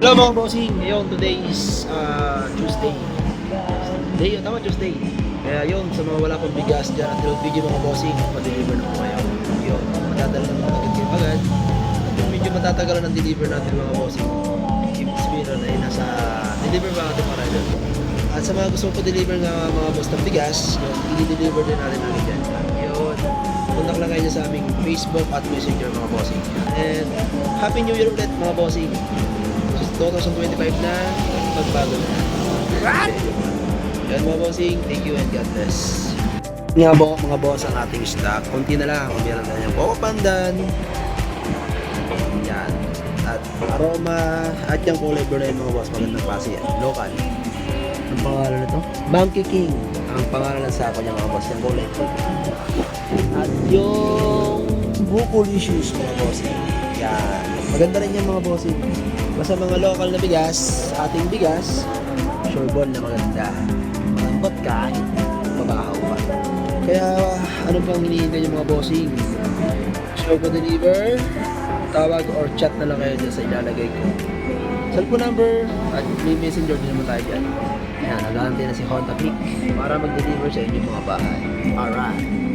Hello mga bossing, ngayon today is uh, Tuesday. Day, tama Tuesday. Kaya yun, sa mga wala pang bigas dyan at video mga bossing, pa-deliver na po kayo. Yun, madadala na mga agad kayo agad. At yung medyo matatagalan ng deliver natin mga bossing, keep spirit ay nasa deliver ba natin para dyan. At sa mga gusto po deliver nga mga boss ng bigas, yun, i-deliver din natin natin dyan. Yun, contact lang kayo sa aming Facebook at Messenger mga bossing. And Happy New Year ulit mga bossing. 2025 na, magbago na. Yan mga bossing, thank you and God bless. Nga po mga boss ang ating stock. Kunti na lang, meron na yung Coco Pandan. Yan. At aroma, at yung kulay Berlin mga boss, magandang klase yan. Local. Ang pangalan nito? Monkey King. Ang pangalan ng sako niya mga boss, yung kulay pink. At yung Bukulicious mga bossing. Yan. Maganda rin yung mga bossing. Basta mga local na bigas, ating bigas, sure ball na maganda. Malambot kahit mabahaw pa. Kaya ano pang hinihintay yung mga bossing? Sure ball deliver, tawag or chat na lang kayo dyan sa ilalagay ko. Cellphone number at may messenger din naman tayo dyan. Ayan, naghahantay na si Honda Click para mag-deliver sa inyong mga bahay. Alright.